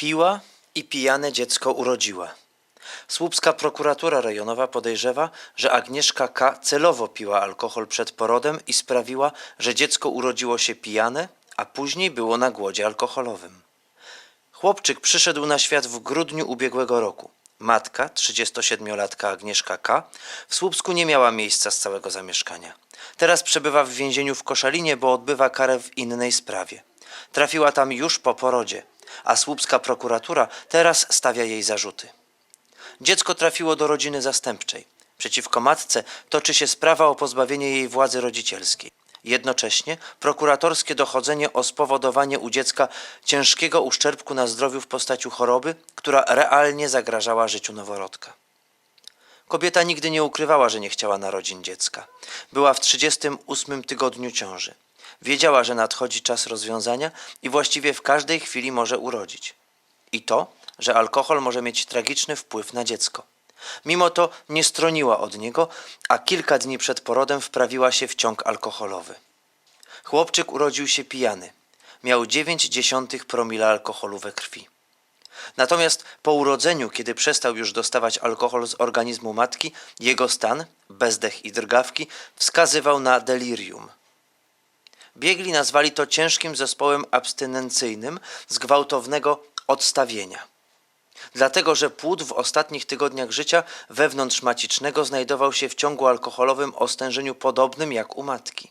Piła i pijane dziecko urodziła. Słupska prokuratura rejonowa podejrzewa, że Agnieszka K. celowo piła alkohol przed porodem i sprawiła, że dziecko urodziło się pijane, a później było na głodzie alkoholowym. Chłopczyk przyszedł na świat w grudniu ubiegłego roku. Matka, 37-latka Agnieszka K., w Słupsku nie miała miejsca z całego zamieszkania. Teraz przebywa w więzieniu w Koszalinie, bo odbywa karę w innej sprawie. Trafiła tam już po porodzie, a słupska prokuratura teraz stawia jej zarzuty. Dziecko trafiło do rodziny zastępczej. Przeciwko matce toczy się sprawa o pozbawienie jej władzy rodzicielskiej. Jednocześnie prokuratorskie dochodzenie o spowodowanie u dziecka ciężkiego uszczerbku na zdrowiu w postaci choroby, która realnie zagrażała życiu noworodka. Kobieta nigdy nie ukrywała, że nie chciała narodzin dziecka. Była w 38 tygodniu ciąży. Wiedziała, że nadchodzi czas rozwiązania i właściwie w każdej chwili może urodzić. I to, że alkohol może mieć tragiczny wpływ na dziecko. Mimo to nie stroniła od niego, a kilka dni przed porodem wprawiła się w ciąg alkoholowy. Chłopczyk urodził się pijany. Miał 9,1 promila alkoholu we krwi. Natomiast po urodzeniu, kiedy przestał już dostawać alkohol z organizmu matki, jego stan, bezdech i drgawki, wskazywał na delirium. Biegli nazwali to ciężkim zespołem abstynencyjnym z gwałtownego odstawienia. Dlatego, że płód w ostatnich tygodniach życia wewnątrzmacicznego znajdował się w ciągu alkoholowym o stężeniu podobnym jak u matki.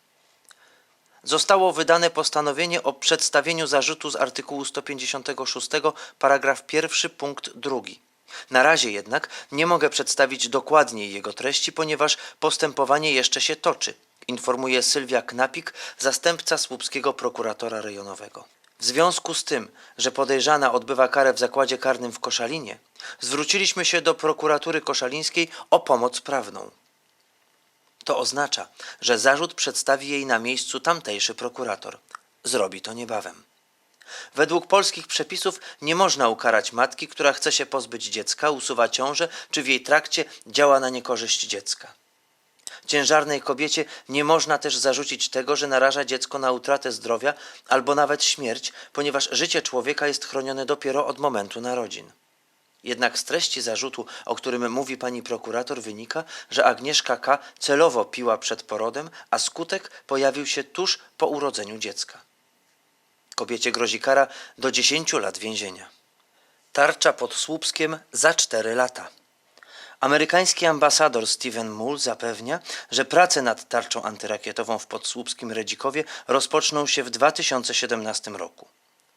Zostało wydane postanowienie o przedstawieniu zarzutu z artykułu 156 paragraf 1 punkt 2. Na razie jednak nie mogę przedstawić dokładniej jego treści, ponieważ postępowanie jeszcze się toczy, informuje Sylwia Knapik, zastępca słupskiego prokuratora rejonowego. W związku z tym, że podejrzana odbywa karę w zakładzie karnym w Koszalinie, zwróciliśmy się do prokuratury koszalińskiej o pomoc prawną. To oznacza, że zarzut przedstawi jej na miejscu tamtejszy prokurator. Zrobi to niebawem. Według polskich przepisów nie można ukarać matki, która chce się pozbyć dziecka, usuwa ciążę, czy w jej trakcie działa na niekorzyść dziecka. Ciężarnej kobiecie nie można też zarzucić tego, że naraża dziecko na utratę zdrowia albo nawet śmierć, ponieważ życie człowieka jest chronione dopiero od momentu narodzin. Jednak z treści zarzutu, o którym mówi pani prokurator, wynika, że Agnieszka K. celowo piła przed porodem, a skutek pojawił się tuż po urodzeniu dziecka. Kobiecie grozi kara do 10 lat więzienia. Tarcza pod Słupskiem za 4 lata. Amerykański ambasador Steven Mull zapewnia, że prace nad tarczą antyrakietową w podsłupskim Redzikowie rozpoczną się w 2017 roku.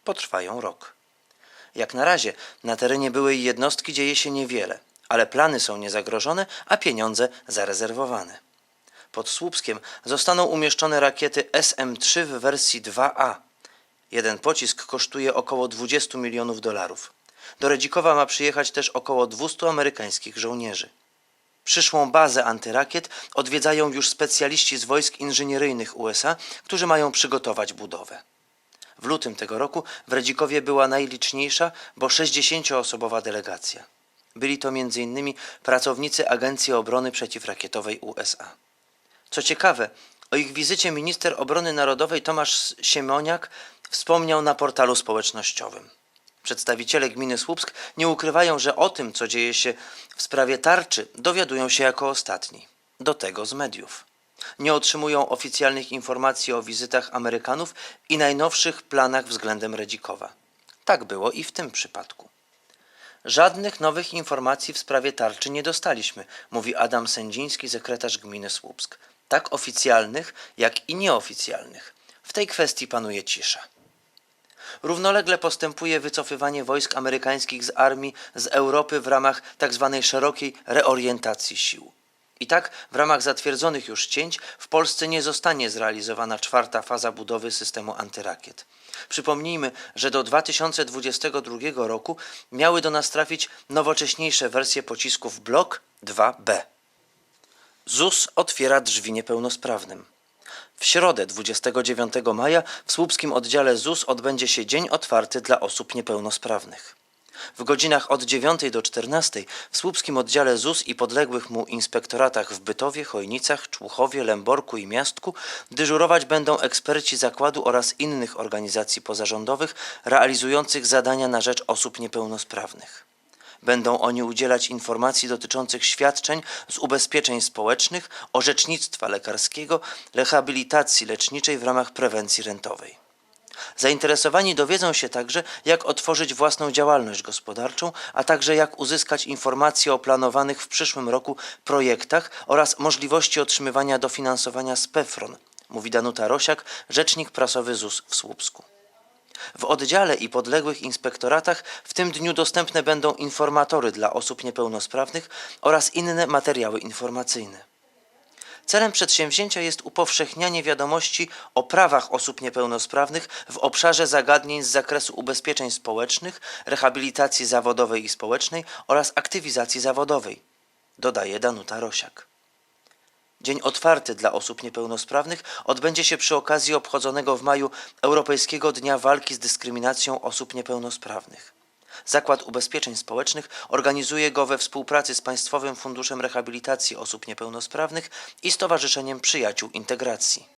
Potrwają rok. Jak na razie na terenie byłej jednostki dzieje się niewiele, ale plany są niezagrożone, a pieniądze zarezerwowane. Pod Słupskiem zostaną umieszczone rakiety SM-3 w wersji 2A. Jeden pocisk kosztuje około 20 milionów dolarów. Do Redzikowa ma przyjechać też około 200 amerykańskich żołnierzy. Przyszłą bazę antyrakiet odwiedzają już specjaliści z wojsk inżynieryjnych USA, którzy mają przygotować budowę. W lutym tego roku w Redzikowie była najliczniejsza, bo 60-osobowa delegacja. Byli to m.in. pracownicy Agencji Obrony Przeciwrakietowej USA. Co ciekawe, o ich wizycie minister obrony narodowej Tomasz Siemoniak wspomniał na portalu społecznościowym. Przedstawiciele gminy Słupsk nie ukrywają, że o tym, co dzieje się w sprawie tarczy, dowiadują się jako ostatni. Do tego z mediów. Nie otrzymują oficjalnych informacji o wizytach Amerykanów i najnowszych planach względem Redzikowa. Tak było i w tym przypadku. Żadnych nowych informacji w sprawie tarczy nie dostaliśmy, mówi Adam Sędziński, sekretarz gminy Słupsk. Tak oficjalnych, jak i nieoficjalnych. W tej kwestii panuje cisza. Równolegle postępuje wycofywanie wojsk amerykańskich z armii z Europy w ramach tzw. szerokiej reorientacji sił. I tak, w ramach zatwierdzonych już cięć, w Polsce nie zostanie zrealizowana czwarta faza budowy systemu antyrakiet. Przypomnijmy, że do 2022 roku miały do nas trafić nowocześniejsze wersje pocisków Blok 2B. ZUS otwiera drzwi niepełnosprawnym. W środę 29 maja w słupskim oddziale ZUS odbędzie się Dzień Otwarty dla osób niepełnosprawnych. W godzinach od 9 do 14 w słupskim oddziale ZUS i podległych mu inspektoratach w Bytowie, Chojnicach, Człuchowie, Lęborku i Miastku dyżurować będą eksperci zakładu oraz innych organizacji pozarządowych realizujących zadania na rzecz osób niepełnosprawnych. Będą oni udzielać informacji dotyczących świadczeń z ubezpieczeń społecznych, orzecznictwa lekarskiego, rehabilitacji leczniczej w ramach prewencji rentowej. Zainteresowani dowiedzą się także, jak otworzyć własną działalność gospodarczą, a także jak uzyskać informacje o planowanych w przyszłym roku projektach oraz możliwości otrzymywania dofinansowania z PEFRON, mówi Danuta Rosiak, rzecznik prasowy ZUS w Słupsku. W oddziale i podległych inspektoratach w tym dniu dostępne będą informatory dla osób niepełnosprawnych oraz inne materiały informacyjne. Celem przedsięwzięcia jest upowszechnianie wiadomości o prawach osób niepełnosprawnych w obszarze zagadnień z zakresu ubezpieczeń społecznych, rehabilitacji zawodowej i społecznej oraz aktywizacji zawodowej, dodaje Danuta Rosiak. Dzień otwarty dla osób niepełnosprawnych odbędzie się przy okazji obchodzonego w maju Europejskiego Dnia Walki z Dyskryminacją Osób Niepełnosprawnych. Zakład Ubezpieczeń Społecznych organizuje go we współpracy z Państwowym Funduszem Rehabilitacji Osób Niepełnosprawnych i Stowarzyszeniem Przyjaciół Integracji.